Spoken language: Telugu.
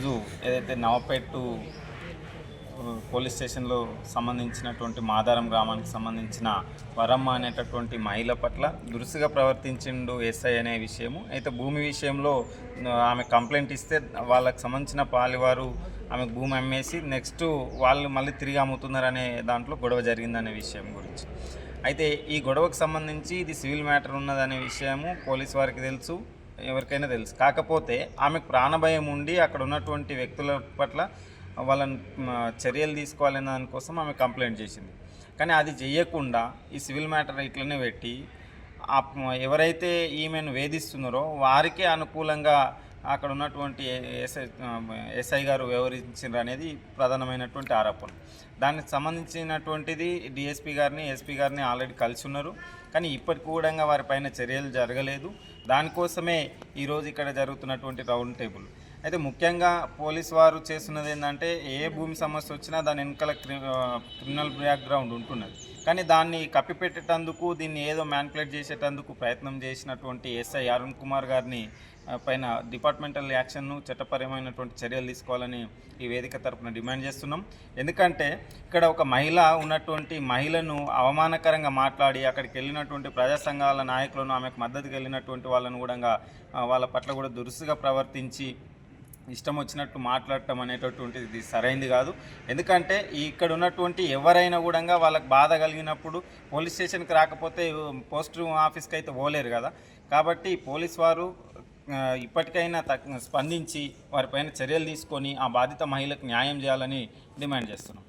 ఈరోజు ఏదైతే నవపేట్ టు పోలీస్ స్టేషన్లో సంబంధించినటువంటి మాదారం గ్రామానికి సంబంధించిన వరమ్మ అనేటటువంటి మహిళ పట్ల దురుసుగా ప్రవర్తించిండు ఎస్ఐ అనే విషయము. అయితే భూమి విషయంలో ఆమె కంప్లైంట్ ఇస్తే వాళ్ళకి సంబంధించిన పాలివారు ఆమె భూమి అమ్మేసి నెక్స్ట్ వాళ్ళు మళ్ళీ తిరిగి అమ్ముతున్నారనే దాంట్లో గొడవ జరిగిందనే విషయం గురించి. అయితే ఈ గొడవకు సంబంధించి ఇది సివిల్ మ్యాటర్ ఉన్నదనే విషయము పోలీస్ వారికి తెలుసు. ఎవరికైనా తెలుసు. కాకపోతే ఆమెకు ప్రాణభయం ఉండి అక్కడ ఉన్నటువంటి వ్యక్తుల పట్ల వాళ్ళని చర్యలు తీసుకోవాలనే దానికోసం ఆమె కంప్లైంట్ చేసింది. కానీ అది చేయకుండా ఈ సివిల్ మ్యాటర్ ఇట్లనే పెట్టి ఎవరైతే ఈమెను వేధిస్తున్నారో వారికే అనుకూలంగా అక్కడ ఉన్నటువంటి ఎస్ఐ ఎస్ఐ గారు వ్యవహరించారు అనేది ప్రధానమైనటువంటి ఆరోపణ. దానికి సంబంధించినటువంటిది డిఎస్పీ గారిని ఎస్పీ గారిని ఆల్రెడీ కలిసి ఉన్నారు. కానీ ఇప్పటికి కూడా వారిపైన చర్యలు జరగలేదు. దానికోసమే ఈరోజు ఇక్కడ జరుగుతున్నటువంటి రౌండ్ టేబుల్. అయితే ముఖ్యంగా పోలీస్ వారు చేస్తున్నది ఏంటంటే ఏ భూమి సమస్య వచ్చినా దాని వెనకాల క్రిమినల్ బ్యాక్గ్రౌండ్ ఉంటున్నది. కానీ దాన్ని కప్పిపెట్టేటందుకు దీన్ని ఏదో మ్యాన్పులేట్ చేసేటందుకు ప్రయత్నం చేసినటువంటి ఎస్ఐ అరుణ్ కుమార్ గారిని పైన డిపార్ట్మెంటల్ యాక్షన్ను చట్టపరమైనటువంటి చర్యలు తీసుకోవాలని ఈ వేదిక తరపున డిమాండ్ చేస్తున్నాం. ఎందుకంటే ఇక్కడ ఒక మహిళ ఉన్నటువంటి మహిళను అవమానకరంగా మాట్లాడి అక్కడికి వెళ్ళినటువంటి ప్రజా సంఘాల నాయకులను ఆమెకు మద్దతుకు వెళ్ళినటువంటి వాళ్ళను కూడా వాళ్ళ పట్ల కూడా దురుసుగా ప్రవర్తించి ఇష్టం వచ్చినట్టు మాట్లాడటం అనేటటువంటిది ఇది సరైంది కాదు. ఎందుకంటే ఇక్కడ ఉన్నటువంటి ఎవరైనా కూడా వాళ్ళకి బాధ కలిగినప్పుడు పోలీస్ స్టేషన్కి రాకపోతే పోస్ట్ ఆఫీస్కి అయితే పోలేరు కదా. కాబట్టి పోలీస్ వారు ఇప్పటికైనా తక్ స్పందించి వారిపైన చర్యలు తీసుకొని ఆ బాధిత మహిళకు న్యాయం చేయాలని డిమాండ్ చేస్తున్నాం.